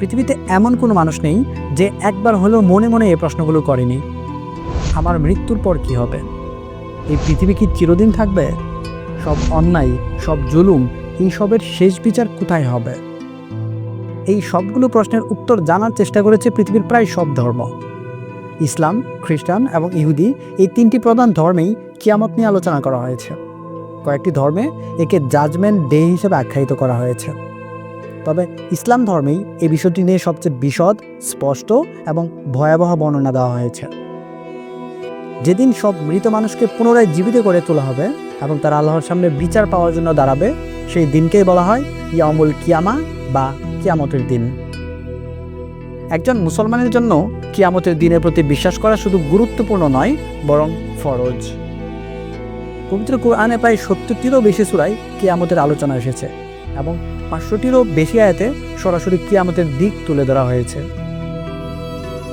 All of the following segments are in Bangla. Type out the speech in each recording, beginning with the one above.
পৃথিবীতে এমন কোনো মানুষ নেই যে একবার হলেও মনে মনে এই প্রশ্নগুলো করেনি। আমার মৃত্যুর পর কি হবে? এই পৃথিবী কি চিরদিন থাকবে? সব অন্যায়, সব জুলুম, এই সবের শেষ বিচার কোথায় হবে? এই সবগুলো প্রশ্নের উত্তর জানার চেষ্টা করেছে পৃথিবীর প্রায় সব ধর্ম। ইসলাম, খ্রিস্টান এবং ইহুদি এই তিনটি প্রধান ধর্মেই কিয়ামত নিয়ে আলোচনা করা হয়েছে। কয়েকটি ধর্মে একে জাজমেন্ট ডে হিসেবে আখ্যায়িত করা হয়েছে। তবে ইসলাম ধর্মেই এই বিষয়টি নিয়ে সবচেয়ে বিশদ, স্পষ্ট এবং ভয়াবহ বর্ণনা দেওয়া হয়েছে। যেদিন সব মৃত মানুষকে পুনরায় জীবিত করে তোলা হবে এবং তারা আল্লাহর সামনে বিচার পাওয়ার জন্য দাঁড়াবে, সেই দিনকেই বলা হয় ইয়ামুল কিয়ামা বা কিয়ামতের দিন। একজন মুসলমানের জন্য কিয়ামতের দিনের প্রতি বিশ্বাস করা শুধু গুরুত্বপূর্ণ নয়, বরং ফরজ। পবিত্র কোরআনে প্রায় সত্তরটিরও বেশি সুরাই কিয়ামতের আলোচনা এসেছে। এবং পাঁচশোটিরও বেশি আয়াতে সরাসরি কিয়ামতের দিক তুলে ধরা হয়েছে।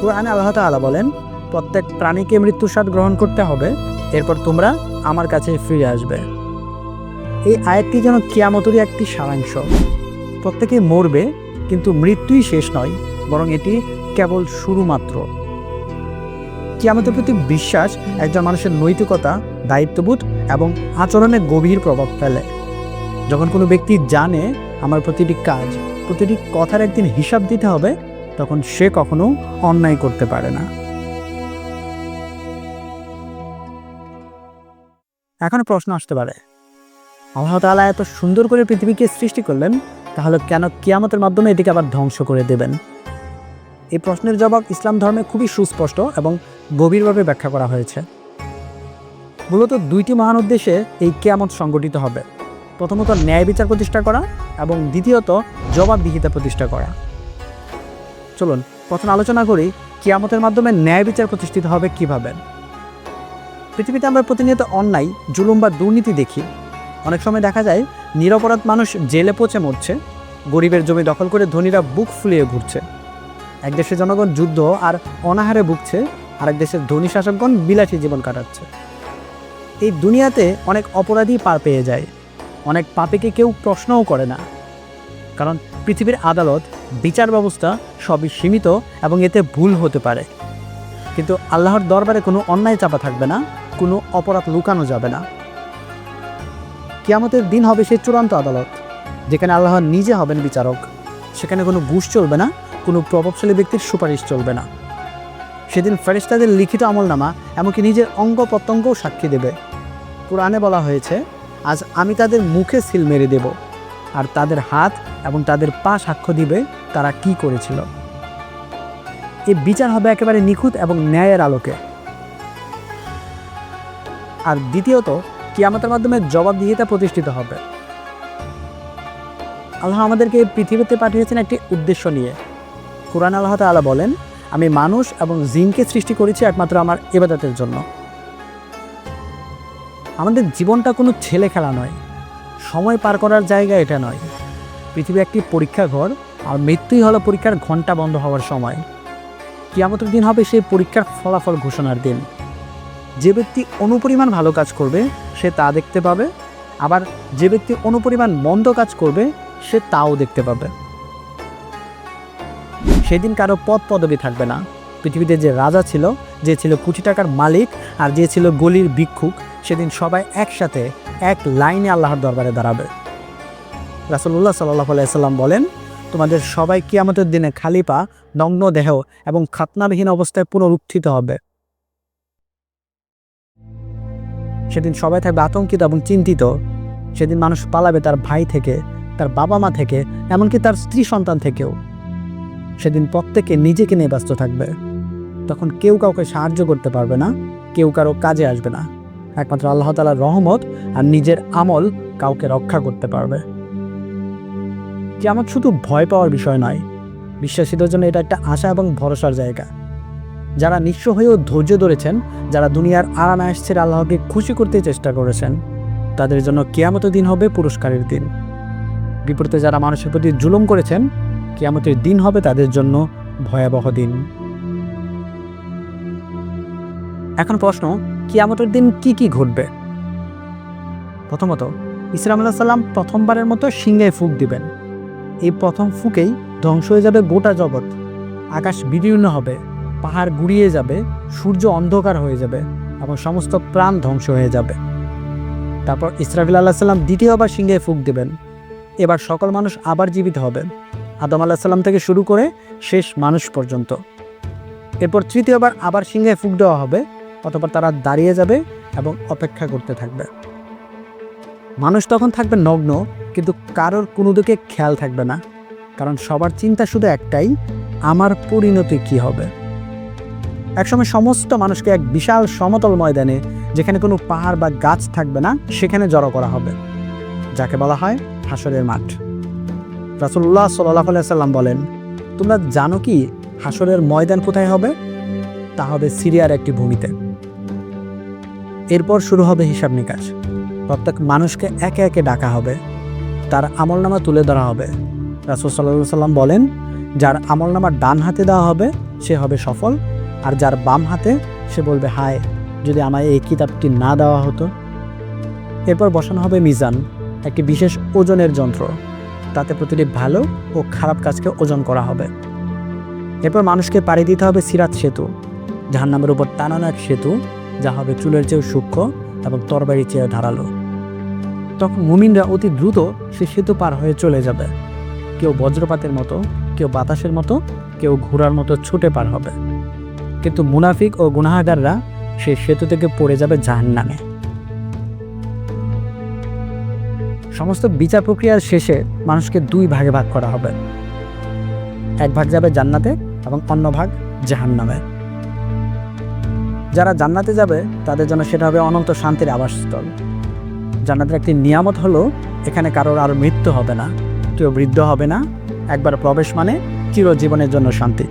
কোরআনে আল্লাহ তাআলা বলেন, প্রত্যেক প্রাণীকে মৃত্যুর স্বাদ গ্রহণ করতে হবে, এরপর তোমরা আমার কাছে ফিরে আসবে। এই আয়াতটি যেন কিয়ামতেরই একটি সারাংশ। প্রত্যেকে মরবে, কিন্তু মৃত্যুই শেষ নয়, বরং এটি কেবল শুরু মাত্র কিয়ামতের প্রতি বিশ্বাস একজন মানুষের নৈতিকতা, দায়িত্ববোধ এবং আচরণে গভীর প্রভাব ফেলে। যখন কোনো ব্যক্তি জানে আমার প্রতিটি কাজ, প্রতিটি কথার একদিন হিসাব দিতে হবে, তখন সে কখনো অন্যায় করতে পারে না। এখন প্রশ্ন আসতে পারে, আল্লাহ তাআলা এত সুন্দর করে পৃথিবীকে সৃষ্টি করলেন, তাহলে কেন কিয়ামতের মাধ্যমে এটিকে আবার ধ্বংস করে দেবেন? এই প্রশ্নের জবাব ইসলাম ধর্মে খুবই সুস্পষ্ট এবং গভীরভাবে ব্যাখ্যা করা হয়েছে। মূলত দুইটি মহান উদ্দেশ্যে এই কেয়ামত সংগঠিত হবে। প্রথমত ন্যায় বিচার প্রতিষ্ঠা করা এবং দ্বিতীয়ত জবাবদিহিতা প্রতিষ্ঠা করা। চলুন, প্রথম আলোচনা করি কিয়ামতের মাধ্যমে ন্যায় বিচার প্রতিষ্ঠিত হবে কীভাবে। পৃথিবীতে আমরা প্রতিনিয়ত অন্যায়, জুলুম বা দুর্নীতি দেখি। অনেক সময় দেখা যায় নিরপরাধ মানুষ জেলে পচে মরছে, গরিবের জমি দখল করে ধনীরা বুক ফুলিয়ে ঘুরছে। এক দেশের জনগণ যুদ্ধ আর অনাহারে ভুগছে, আরেক দেশের ধনী শাসকগণ বিলাসী জীবন কাটাচ্ছে। এই দুনিয়াতে অনেক অপরাধী পার পেয়ে যায়। অনেক পাপীকে কেউ প্রশ্নও করে না। কারণ পৃথিবীর আদালত, বিচার ব্যবস্থা সবই সীমিত এবং এতে ভুল হতে পারে। কিন্তু আল্লাহর দরবারে কোনো অন্যায় চাপা থাকবে না, কোনো অপরাধ লুকানো যাবে না। কিয়ামতের দিন হবে সেই চূড়ান্ত আদালত, যেখানে আল্লাহ নিজে হবেন বিচারক। সেখানে কোনো ঘুষ চলবে না, কোনো প্রভাবশালী ব্যক্তির সুপারিশ চলবে না। সেদিন ফেরেশতাদের লিখিত আমলনামা এমনকি নিজের অঙ্গ প্রত্যঙ্গও সাক্ষী দেবে। কোরআনে বলা হয়েছে আজ আমি তাদের মুখে সিল মেরে দেব। আর তাদের হাত এবং তাদের পা সাক্ষ্য দিবে তারা কি করেছিল। এই বিচার হবে একেবারে নিখুঁত এবং ন্যায়ের আলোকে। আর দ্বিতীয়ত, কিয়ামতের মাধ্যমে জবাবদিহিতা প্রতিষ্ঠিত হবে। আল্লাহ আমাদেরকে পৃথিবীতে পাঠিয়েছেন একটি উদ্দেশ্য নিয়ে। কোরআন আল্লাহ তাআলা বলেন, আমি মানুষ এবং জিনকে সৃষ্টি করেছি একমাত্র আমার ইবাদতের জন্য। আমাদের জীবনটা কোনো ছেলে খেলা নয়। সময় পার করার জায়গা এটা নয়। পৃথিবী একটি পরীক্ষাঘর আর মৃত্যুই হলো পরীক্ষার ঘণ্টা বন্ধ হওয়ার সময়। কিয়ামতের দিন হবে সেই পরীক্ষার ফলাফল ঘোষণার দিন। যে ব্যক্তি অনুপরিমাণ ভালো কাজ করবে, সে তা দেখতে পাবে। আবার যে ব্যক্তি অনুপরিমাণ মন্দ কাজ করবে, সে তাও দেখতে পাবে। সেদিন কারও পদ পদবি থাকবে না। পৃথিবীতে যে রাজা ছিল, যে ছিল কোটি টাকার মালিক আর যে ছিল গলির ভিক্ষুক সেদিন সবাই একসাথে এক লাইনে আল্লাহর দরবারে দাঁড়াবে। রাসুল্লাহ সাল্লাহ আলাইসাল্লাম বলেন, তোমাদের সবাই কিয়ামতের দিনে খালি পা নগ্ন দেহ এবং খাতনাবিহীন অবস্থায় পুনরুত্থিত হবে। সেদিন সবাই থাকবে আতঙ্কিত এবং চিন্তিত। সেদিন মানুষ পালাবে তার ভাই থেকে, তার বাবা মা থেকে, এমনকি তার স্ত্রী সন্তান থেকেও। সেদিন প্রত্যেকে নিজেকে নিয়ে ব্যস্ত থাকবে। তখন কেউ কাউকে সাহায্য করতে পারবে না, কেউ কারও কাজে আসবে না। একমাত্র আল্লাহ তালার রহমত আর নিজের আমল কাউকে রক্ষা করতে পারবে। আমার শুধু ভয় পাওয়ার বিষয় নয়, বিশ্বাসীদের জন্য এটা একটা আশা এবং ভরসার জায়গা। যারা নিঃস্ব হয়েও ধৈর্য ধরেছেন, যারা দুনিয়ার আরাম আসছেন, আল্লাহকে খুশি করতে চেষ্টা করেছেন, তাদের জন্য কেয়ামতের দিন হবে পুরস্কারের দিন। বিপরীতে যারা মানুষের প্রতি জুলুম করেছেন, কেয়ামতের দিন হবে তাদের জন্য ভয়াবহ দিন। এখন প্রশ্ন কিয়ামতের দিন কি কি ঘটবে? প্রথমত ইসলাম আল্লাহ সাল্লাম প্রথমবারের মতো সিংহে ফুক দিবেন। এই প্রথম ফুকেই ধ্বংস হয়ে যাবে গোটা জগৎ। আকাশ বিদীর্ণ হবে, পাহাড় গুড়িয়ে যাবে, সূর্য অন্ধকার হয়ে যাবে, এবং সমস্ত প্রাণ ধ্বংস হয়ে যাবে। তারপর ইসরাফিল আল্লাহ সাল্লাম দ্বিতীয়বার সিংহে ফুক দেবেন। এবার সকল মানুষ আবার জীবিত হবে। আদম আল্লাহ সাল্লাম থেকে শুরু করে শেষ মানুষ পর্যন্ত। এরপর তৃতীয়বার আবার সিংহে ফুক দেওয়া হবে। অতপর তারা দাঁড়িয়ে যাবে এবং অপেক্ষা করতে থাকবে। মানুষ তখন থাকবে নগ্ন, কিন্তু কারোর কোনো দিকে খেয়াল থাকবে না, কারণ সবার চিন্তা শুধু একটাই, আমার পরিণতি কি হবে? একসময় সমস্ত মানুষকে এক বিশাল সমতল ময়দানে, যেখানে কোনো পাহাড় বা গাছ থাকবে না, সেখানে জড়ো করা হবে, যাকে বলা হয় হাসরের মাঠ। রাসুল্লাহ সাল্লাহ সাল্লাম বলেন, তোমরা জানো কি হাসরের ময়দান কোথায় হবে? তা হবে সিরিয়ার একটি ভূমিতে। এরপর শুরু হবে হিসাব নিকাশ। প্রত্যেক মানুষকে একে একে ডাকা হবে। তার আমলনামা তুলে ধরা হবে। রাসুল সাল্লাম বলেন, যার আমলনামা ডান হাতে দেওয়া হবে, সে হবে সফল। আর যার বাম হাতে, সে বলবে, হায়, যদি আমায় এই কিতাবটি না দেওয়া হতো। এরপর বসানো হবে মিজান, একটি বিশেষ ওজনের যন্ত্র। তাতে প্রতিটি ভালো ও খারাপ কাজকে ওজন করা হবে। এরপর মানুষকে পাড়ি দিতে হবে সিরাত সেতু যাহার নামের উপর টানানো এক সেতু। যা হবে চুলের চেয়েও সূক্ষ্ম এবং তরবারির চেয়ে ধারালো। তখন মুমিনরা অতি দ্রুত সে সেতু পার হয়ে চলে যাবে। কেউ বজ্রপাতের মতো, কেউ বাতাসের মতো, কেউ ঘোড়ার মতো ছুটে পার হবে। কিন্তু মুনাফিক ও গুনাহাগাররা সে সেতু থেকে পড়ে যাবে জাহান নামে সমস্ত বিচার প্রক্রিয়ার শেষে মানুষকে দুই ভাগে ভাগ করা হবে। এক ভাগ যাবে জান্নাতে এবং অন্য ভাগ জাহান্নামে। যারা জান্নাতে যাবে, তাদের জন্য সেটা হবে অনন্ত শান্তির আবাসস্থল। জান্নাতের একটি নিয়ামত হলো, এখানে কারোর আর মৃত্যু হবে না। কেউ বৃদ্ধ হবে না। একবার প্রবেশ মানে চিরজীবনের জন্য শান্তি।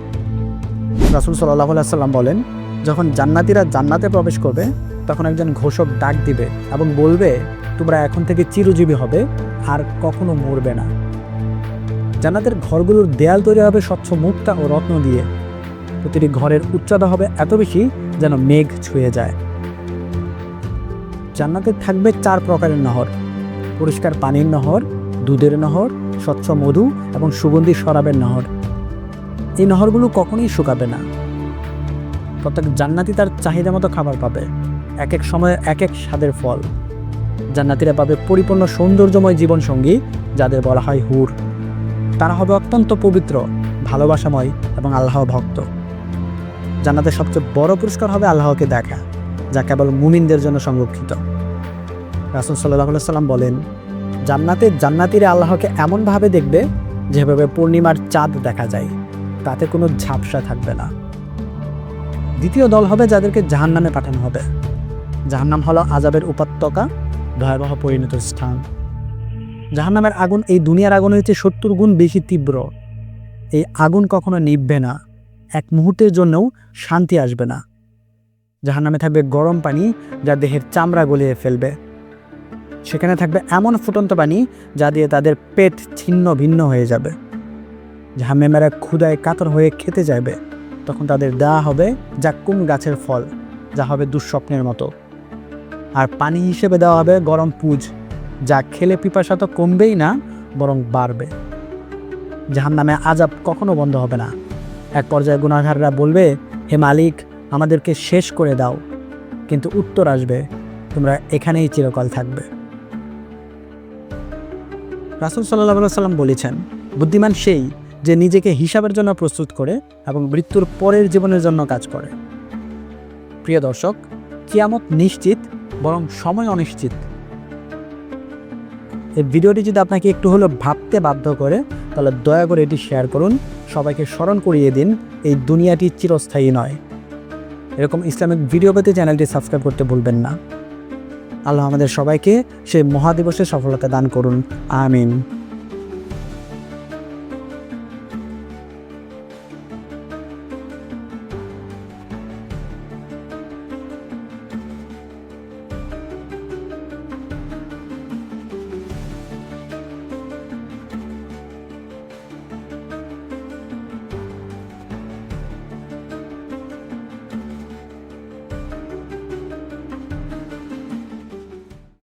রাসুল সাল্লাহ সাল্লাম বলেন, যখন জান্নাতিরা জান্নাতে প্রবেশ করবে, তখন একজন ঘোষক ডাক দিবে এবং বলবে, তোমরা এখন থেকে চিরজীবী হবে, আর কখনো মরবে না। জান্নাতের ঘরগুলোর দেয়াল তৈরি হবে স্বচ্ছ মুক্তা ও রত্ন দিয়ে। প্রতিটি ঘরের উচ্চতা হবে এত বেশি যেন মেঘ ছুঁয়ে যায়। জান্নাতে থাকবে চার প্রকারের নহর। পরিষ্কার পানির নহর, দুধের নহর, স্বচ্ছ মধু এবং সুগন্ধি শরাবের নহর। এই নহরগুলো কখনোই শুকাবে না। প্রত্যেক জান্নাতি তার চাহিদা মতো খাবার পাবে। এক এক সময়ে এক এক স্বাদের ফল। জান্নাতিরা পাবে পরিপূর্ণ সৌন্দর্যময় জীবনসঙ্গী, যাদের বলা হয় হুর। তারা হবে অত্যন্ত পবিত্র, ভালোবাসাময় এবং আল্লাহ ভক্ত জান্নাতের সবচেয়ে বড় পুরস্কার হবে আল্লাহকে দেখা, যা কেবল মুমিনদের জন্য সংরক্ষিত। রাসুল সাল্লাহ সাল্লাম বলেন, জান্নাতে জান্নাতিরা আল্লাহকে এমনভাবে দেখবে যেভাবে পূর্ণিমার চাঁদ দেখা যায়, তাতে কোনো ঝাপসা থাকবে না। দ্বিতীয় দল হবে যাদেরকে জাহান্নামে পাঠানো হবে। জাহান্নাম হলো আজাবের উপত্যকা, ভয়াবহ পরিণত স্থান। জাহান্নামের আগুন এই দুনিয়ার আগুনের চেয়ে সত্তর গুণ বেশি তীব্র। এই আগুন কখনো নিভবে না। এক মুহূর্তের জন্যও শান্তি আসবে না। জাহান্নামে থাকবে গরম পানি যা দেহের চামড়া গলিয়ে ফেলবে। সেখানে থাকবে এমন ফুটন্ত পানি যা দিয়ে তাদের পেট ছিন্ন ভিন্ন হয়ে যাবে। ঝামেমেরা ক্ষুদায় কাতর হয়ে খেতে যাবে তখন তাদের দেওয়া হবে জাক্কুম গাছের ফল, যা হবে দুঃস্বপ্নের মতো। আর পানি হিসেবে দেওয়া হবে গরম পুজ, যা খেলে পিপাসা তো কমবেই না, বরং বাড়বে। জাহান নামে আজাব কখনো বন্ধ হবে না। এক পর্যায়ে গুণাগাররা বলবে, হে মালিক, আমাদেরকে শেষ করে দাও। কিন্তু উত্তর আসবে, তোমরা এখানেই চিরকাল থাকবে। রাসুল সাল্লাহ সাল্লাম বলেছেন, বুদ্ধিমান সেই যে নিজেকে হিসাবের জন্য প্রস্তুত করে এবং মৃত্যুর পরের জীবনের জন্য কাজ করে। প্রিয় দর্শক, কিয়ামত নিশ্চিত, বরং সময় অনিশ্চিত। এই ভিডিওটি যদি আপনাকে একটু হলেও ভাবতে বাধ্য করে, তাহলে দয়া করে এটি শেয়ার করুন। সবাইকে স্মরণ করিয়ে দিন, এই দুনিয়াটি চিরস্থায়ী নয়। এরকম ইসলামিক ভিডিও পেতে চ্যানেলটি সাবস্ক্রাইব করতে ভুলবেন না। আল্লাহ আমাদের সবাইকে সেই মহাদিবসে সফলতা দান করুন। আমিন।